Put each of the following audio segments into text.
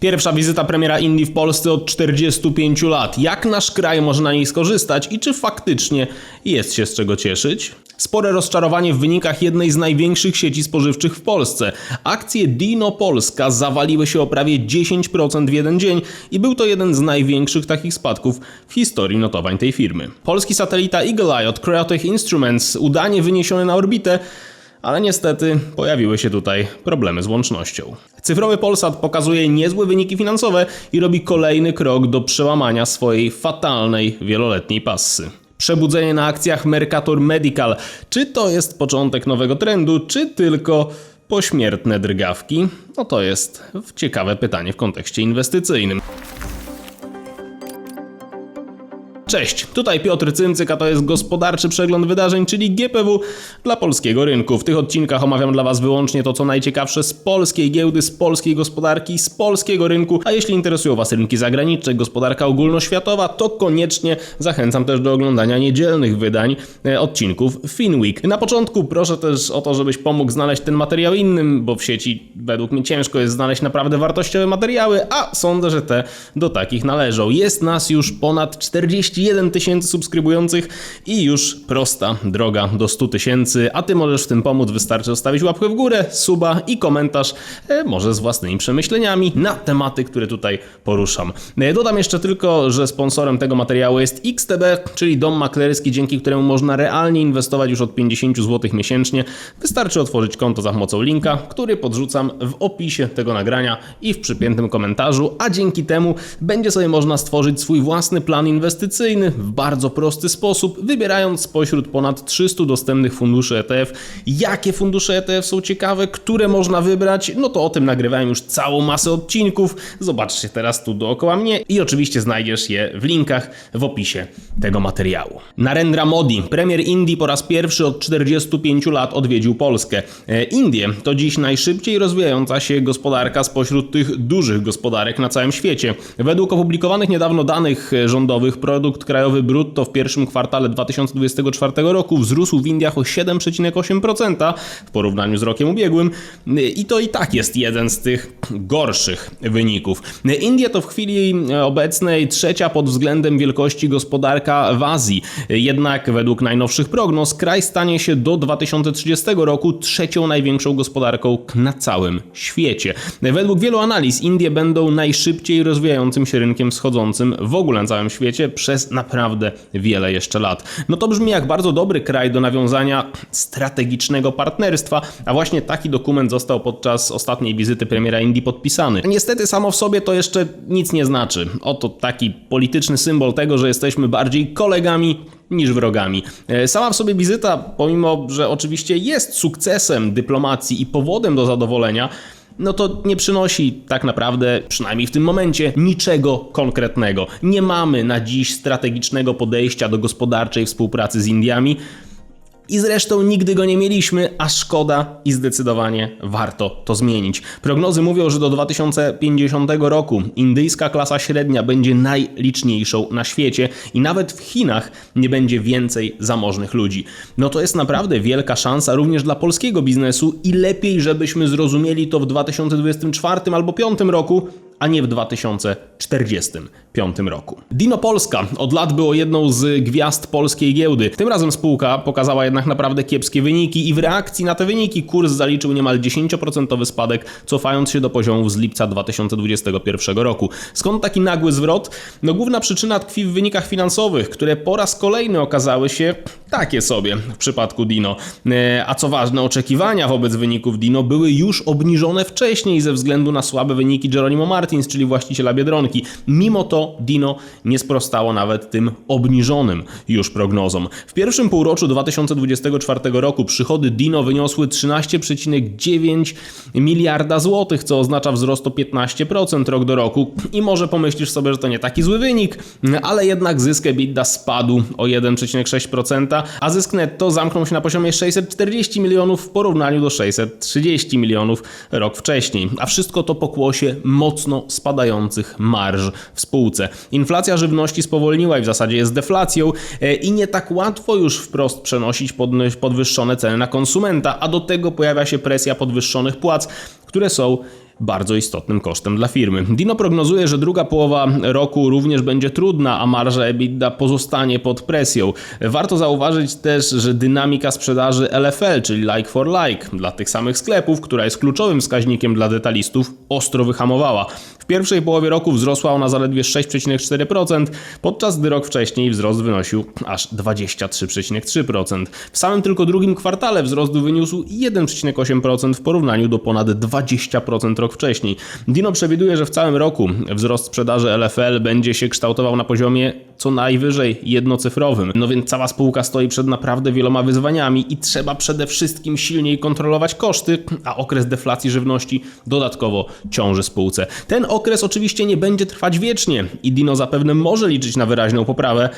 Pierwsza wizyta premiera Indii w Polsce od 45 lat. Jak nasz kraj może na niej skorzystać i czy faktycznie jest się z czego cieszyć? Spore rozczarowanie w wynikach jednej z największych sieci spożywczych w Polsce. Akcje Dino Polska zawaliły się o prawie 10% w jeden dzień i był to jeden z największych takich spadków w historii notowań tej firmy. Polski satelita Eagle Eye od Creotech Instruments udanie wyniesiony na orbitę ale niestety pojawiły się tutaj problemy z łącznością. Cyfrowy Polsat pokazuje niezłe wyniki finansowe i robi kolejny krok do przełamania swojej fatalnej wieloletniej passy. Przebudzenie na akcjach Mercator Medical. Czy to jest początek nowego trendu, czy tylko pośmiertne drgawki? No to jest ciekawe pytanie w kontekście inwestycyjnym. Cześć, tutaj Piotr Cymcyk, a to jest gospodarczy przegląd wydarzeń, czyli GPW dla polskiego rynku. W tych odcinkach omawiam dla Was wyłącznie to, co najciekawsze z polskiej giełdy, z polskiej gospodarki, z polskiego rynku. A jeśli interesują Was rynki zagraniczne, gospodarka ogólnoświatowa, to koniecznie zachęcam też do oglądania niedzielnych wydań e, odcinków FinWeek. Na początku proszę też o to, żebyś pomógł znaleźć ten materiał innym, bo w sieci według mnie ciężko jest znaleźć naprawdę wartościowe materiały, a sądzę, że te do takich należą. Jest nas już ponad 40 31 tysięcy subskrybujących i już prosta droga do 100 tysięcy, a Ty możesz w tym pomóc, wystarczy zostawić łapkę w górę, suba i komentarz, e, może z własnymi przemyśleniami na tematy, które tutaj poruszam. E, dodam jeszcze tylko, że sponsorem tego materiału jest XTB, czyli dom maklerski, dzięki któremu można realnie inwestować już od 50 zł miesięcznie. Wystarczy otworzyć konto za pomocą linka, który podrzucam w opisie tego nagrania i w przypiętym komentarzu, a dzięki temu będzie sobie można stworzyć swój własny plan inwestycyjny w bardzo prosty sposób, wybierając spośród ponad 300 dostępnych funduszy ETF. Jakie fundusze ETF są ciekawe, które można wybrać, no to o tym nagrywałem już całą masę odcinków. Zobaczcie teraz tu dookoła mnie i oczywiście znajdziesz je w linkach w opisie tego materiału. Narendra Modi, premier Indii po raz pierwszy od 45 lat odwiedził Polskę. E, Indie to dziś najszybciej rozwijająca się gospodarka spośród tych dużych gospodarek na całym świecie. Według opublikowanych niedawno danych rządowych produkt produkt krajowy brutto w pierwszym kwartale 2024 roku wzrósł w Indiach o 7,8% w porównaniu z rokiem ubiegłym i to i tak jest jeden z tych gorszych wyników. Indie to w chwili obecnej trzecia pod względem wielkości gospodarka w Azji. Jednak według najnowszych prognoz kraj stanie się do 2030 roku trzecią największą gospodarką na całym świecie. Według wielu analiz Indie będą najszybciej rozwijającym się rynkiem wschodzącym w ogóle na całym świecie przez naprawdę wiele jeszcze lat. No to brzmi jak bardzo dobry kraj do nawiązania strategicznego partnerstwa, a właśnie taki dokument został podczas ostatniej wizyty premiera Indii podpisany. Niestety samo w sobie to jeszcze nic nie znaczy. Oto taki polityczny symbol tego, że jesteśmy bardziej kolegami niż wrogami. E, sama w sobie wizyta, pomimo że oczywiście jest sukcesem dyplomacji i powodem do zadowolenia, no to nie przynosi tak naprawdę, przynajmniej w tym momencie, niczego konkretnego. Nie mamy na dziś strategicznego podejścia do gospodarczej współpracy z Indiami. I zresztą nigdy go nie mieliśmy, a szkoda i zdecydowanie warto to zmienić. Prognozy mówią, że do 2050 roku indyjska klasa średnia będzie najliczniejszą na świecie i nawet w Chinach nie będzie więcej zamożnych ludzi. No to jest naprawdę wielka szansa również dla polskiego biznesu i lepiej, żebyśmy zrozumieli to w 2024 albo 2025 roku, a nie w 2045 roku. Dino Polska od lat było jedną z gwiazd polskiej giełdy. Tym razem spółka pokazała jednak naprawdę kiepskie wyniki i w reakcji na te wyniki kurs zaliczył niemal 10% spadek, cofając się do poziomów z lipca 2021 roku. Skąd taki nagły zwrot? No główna przyczyna tkwi w wynikach finansowych, które po raz kolejny okazały się takie sobie w przypadku Dino. E, a co ważne, oczekiwania wobec wyników Dino były już obniżone wcześniej ze względu na słabe wyniki Geronimo Martin Martins, czyli właściciela Biedronki. Mimo to Dino nie sprostało nawet tym obniżonym już prognozom. W pierwszym półroczu 2024 roku przychody Dino wyniosły 13,9 miliarda złotych, co oznacza wzrost o 15% rok do roku. I może pomyślisz sobie, że to nie taki zły wynik, ale jednak zysk EBITDA spadł o 1,6%, a zysk netto zamknął się na poziomie 640 milionów w porównaniu do 630 milionów rok wcześniej. A wszystko to pokłosie mocno spadających marż w spółce. Inflacja żywności spowolniła i w zasadzie jest deflacją e, i nie tak łatwo już wprost przenosić podwyższone ceny na konsumenta, a do tego pojawia się presja podwyższonych płac, które są bardzo istotnym kosztem dla firmy. Dino prognozuje, że druga połowa roku również będzie trudna, a marża EBITDA pozostanie pod presją. Warto zauważyć też, że dynamika sprzedaży LFL, czyli like for like, dla tych samych sklepów, która jest kluczowym wskaźnikiem dla detalistów, ostro wyhamowała. W pierwszej połowie roku wzrosła ona zaledwie 6,4%, podczas gdy rok wcześniej wzrost wynosił aż 23,3%. W samym tylko drugim kwartale wzrost wyniósł 1,8% w porównaniu do ponad 20% rok wcześniej. Dino przewiduje, że w całym roku wzrost sprzedaży LFL będzie się kształtował na poziomie co najwyżej jednocyfrowym. No więc cała spółka stoi przed naprawdę wieloma wyzwaniami i trzeba przede wszystkim silniej kontrolować koszty, a okres deflacji żywności dodatkowo ciąży spółce. Ten okres oczywiście nie będzie trwać wiecznie i Dino zapewne może liczyć na wyraźną poprawę,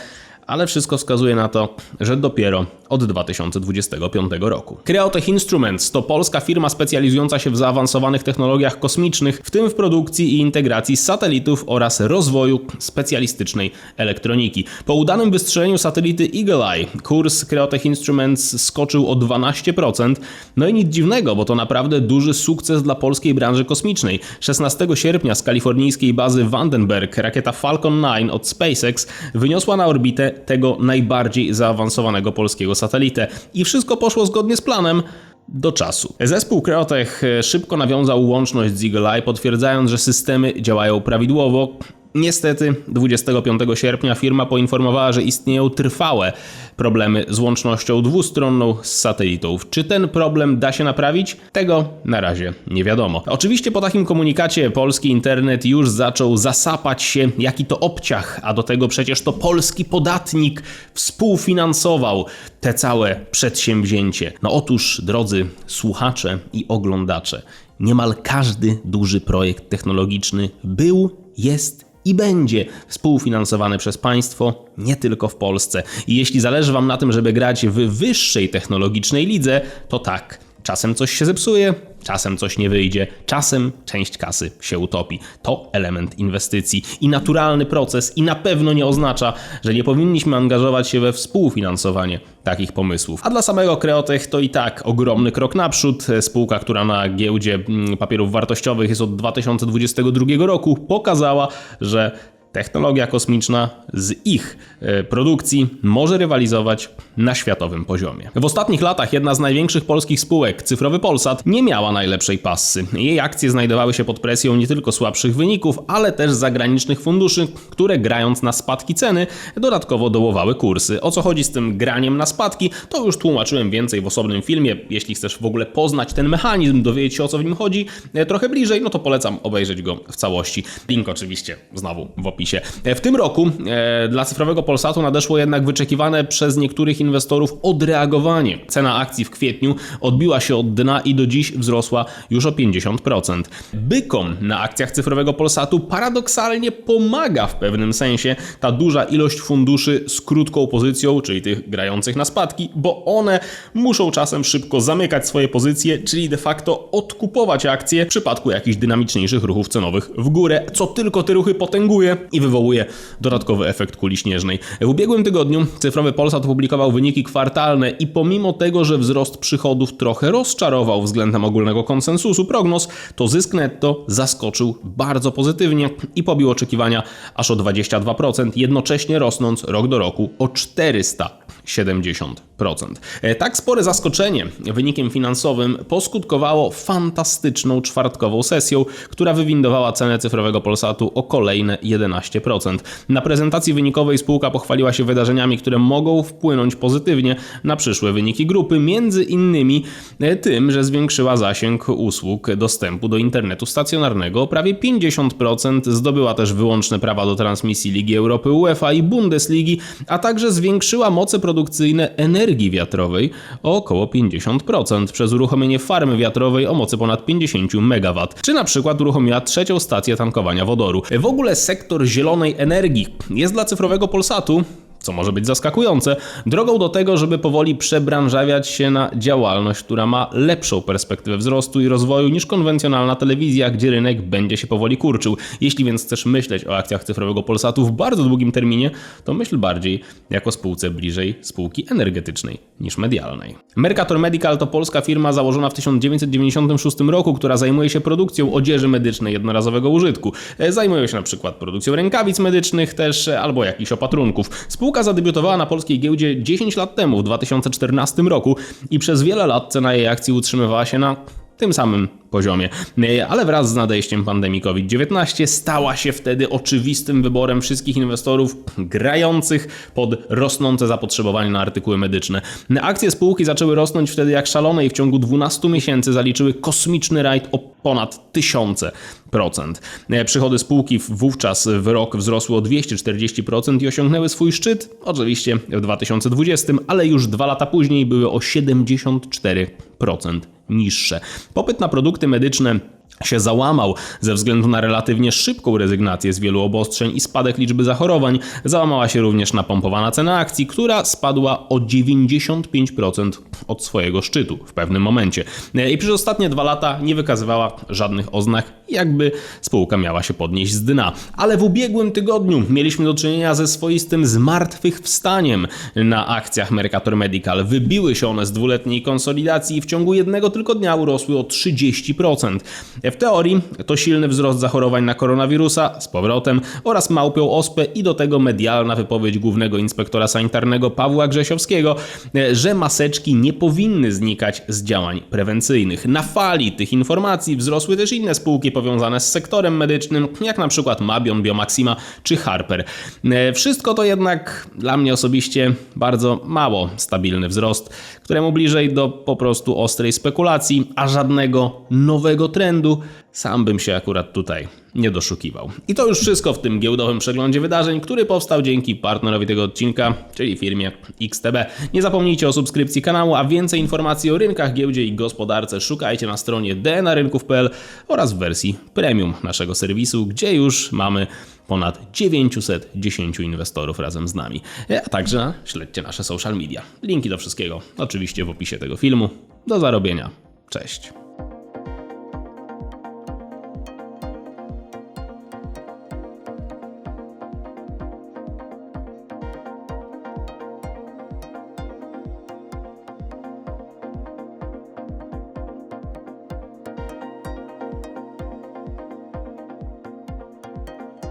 ale wszystko wskazuje na to, że dopiero od 2025 roku. Creotech Instruments to polska firma specjalizująca się w zaawansowanych technologiach kosmicznych, w tym w produkcji i integracji satelitów oraz rozwoju specjalistycznej elektroniki. Po udanym wystrzeleniu satelity Eagle Eye kurs Creotech Instruments skoczył o 12%, no i nic dziwnego, bo to naprawdę duży sukces dla polskiej branży kosmicznej. 16 sierpnia z kalifornijskiej bazy Vandenberg rakieta Falcon 9 od SpaceX wyniosła na orbitę tego najbardziej zaawansowanego polskiego satelitę. I wszystko poszło zgodnie z planem do czasu. Zespół Creotech szybko nawiązał łączność z Eagle Eye, potwierdzając, że systemy działają prawidłowo. Niestety 25 sierpnia firma poinformowała, że istnieją trwałe problemy z łącznością dwustronną z satelitą. Czy ten problem da się naprawić? Tego na razie nie wiadomo. Oczywiście po takim komunikacie polski internet już zaczął zasapać się, jaki to obciach, a do tego przecież to polski podatnik współfinansował te całe przedsięwzięcie. No otóż, drodzy słuchacze i oglądacze, niemal każdy duży projekt technologiczny był, jest i będzie współfinansowany przez państwo, nie tylko w Polsce. I jeśli zależy Wam na tym, żeby grać w wyższej technologicznej lidze, to tak, czasem coś się zepsuje, czasem coś nie wyjdzie, czasem część kasy się utopi. To element inwestycji i naturalny proces, i na pewno nie oznacza, że nie powinniśmy angażować się we współfinansowanie takich pomysłów. A dla samego Creotech to i tak ogromny krok naprzód. Spółka, która na giełdzie mm, papierów wartościowych jest od 2022 roku, pokazała, że technologia kosmiczna z ich e, produkcji może rywalizować na światowym poziomie. W ostatnich latach jedna z największych polskich spółek, Cyfrowy Polsat, nie miała najlepszej passy. Jej akcje znajdowały się pod presją nie tylko słabszych wyników, ale też zagranicznych funduszy, które grając na spadki ceny, dodatkowo dołowały kursy. O co chodzi z tym graniem na spadki, to już tłumaczyłem więcej w osobnym filmie. Jeśli chcesz w ogóle poznać ten mechanizm, dowiedzieć się o co w nim chodzi e, trochę bliżej, no to polecam obejrzeć go w całości. Link oczywiście znowu w opisie. E, w tym roku e, dla cyfrowego Polsatu nadeszło jednak wyczekiwane przez niektórych inwestorów odreagowanie. Cena akcji w kwietniu odbiła się od dna i do dziś wzrosła już o 50%. Bykom na akcjach cyfrowego Polsatu paradoksalnie pomaga w pewnym sensie ta duża ilość funduszy z krótką pozycją, czyli tych grających na spadki, bo one muszą czasem szybko zamykać swoje pozycje, czyli de facto odkupować akcje w przypadku jakichś dynamiczniejszych ruchów cenowych w górę, co tylko te ruchy potęguje i wywołuje dodatkowy efekt kuli śnieżnej. W ubiegłym tygodniu cyfrowy Polsat opublikował wyniki kwartalne i pomimo tego, że wzrost przychodów trochę rozczarował względem ogólnego konsensusu prognoz, to zysk netto zaskoczył bardzo pozytywnie i pobił oczekiwania aż o 22%, jednocześnie rosnąc rok do roku o 400%. 70%. E, tak spore zaskoczenie wynikiem finansowym poskutkowało fantastyczną czwartkową sesją, która wywindowała cenę cyfrowego Polsatu o kolejne 11%. Na prezentacji wynikowej spółka pochwaliła się wydarzeniami, które mogą wpłynąć pozytywnie na przyszłe wyniki grupy, między innymi e, tym, że zwiększyła zasięg usług dostępu do internetu stacjonarnego o prawie 50%, zdobyła też wyłączne prawa do transmisji Ligi Europy UEFA i Bundesligi, a także zwiększyła moce produkcji produkcyjne energii wiatrowej o około 50% przez uruchomienie farmy wiatrowej o mocy ponad 50 MW, czy na przykład uruchomiła trzecią stację tankowania wodoru. W ogóle sektor zielonej energii jest dla cyfrowego Polsatu co może być zaskakujące, drogą do tego, żeby powoli przebranżawiać się na działalność, która ma lepszą perspektywę wzrostu i rozwoju niż konwencjonalna telewizja, gdzie rynek będzie się powoli kurczył. Jeśli więc chcesz myśleć o akcjach cyfrowego Polsatu w bardzo długim terminie, to myśl bardziej jako spółce bliżej spółki energetycznej niż medialnej. Mercator Medical to polska firma założona w 1996 roku, która zajmuje się produkcją odzieży medycznej jednorazowego użytku. E, Zajmują się na przykład produkcją rękawic medycznych też e, albo jakichś opatrunków. Spółka zadebiutowała na polskiej giełdzie 10 lat temu, w 2014 roku i przez wiele lat cena jej akcji utrzymywała się na tym samym poziomie. E, Ale wraz z nadejściem pandemii COVID-19 stała się wtedy oczywistym wyborem wszystkich inwestorów grających pod rosnące zapotrzebowanie na artykuły medyczne. Akcje spółki zaczęły rosnąć wtedy jak szalone i w ciągu 12 miesięcy zaliczyły kosmiczny rajd o ponad tysiące procent. E, Przychody spółki wówczas w rok wzrosły o 240% i osiągnęły swój szczyt, oczywiście w 2020, ale już dwa lata później były o 74% niższe. Popyt na produkty medyczne się załamał ze względu na relatywnie szybką rezygnację z wielu obostrzeń i spadek liczby zachorowań. Załamała się również napompowana cena akcji, która spadła o 95% od swojego szczytu w pewnym momencie. E, I przez ostatnie dwa lata nie wykazywała żadnych oznak, jakby spółka miała się podnieść z dna. Ale w ubiegłym tygodniu mieliśmy do czynienia ze swoistym zmartwychwstaniem na akcjach Mercator Medical. Wybiły się one z dwuletniej konsolidacji i w ciągu jednego tylko dnia urosły o 30%. W teorii to silny wzrost zachorowań na koronawirusa z powrotem oraz małpią ospę i do tego medialna wypowiedź głównego inspektora sanitarnego Pawła Grzesiowskiego, że maseczki nie powinny znikać z działań prewencyjnych. Na fali tych informacji wzrosły też inne spółki powiązane z sektorem medycznym, jak na przykład Mabion, Biomaxima czy Harper. E, Wszystko to jednak dla mnie osobiście bardzo mało stabilny wzrost, któremu bliżej do po prostu ostrej spekulacji, a żadnego nowego trendu sam bym się akurat tutaj nie doszukiwał. I to już wszystko w tym giełdowym przeglądzie wydarzeń, który powstał dzięki partnerowi tego odcinka, czyli firmie XTB. Nie zapomnijcie o subskrypcji kanału, a więcej informacji o rynkach, giełdzie i gospodarce szukajcie na stronie dnarynków.pl oraz w wersji premium naszego serwisu, gdzie już mamy ponad 910 inwestorów razem z nami. A także śledźcie nasze social media. Linki do wszystkiego oczywiście w opisie tego filmu. Do zarobienia. Cześć.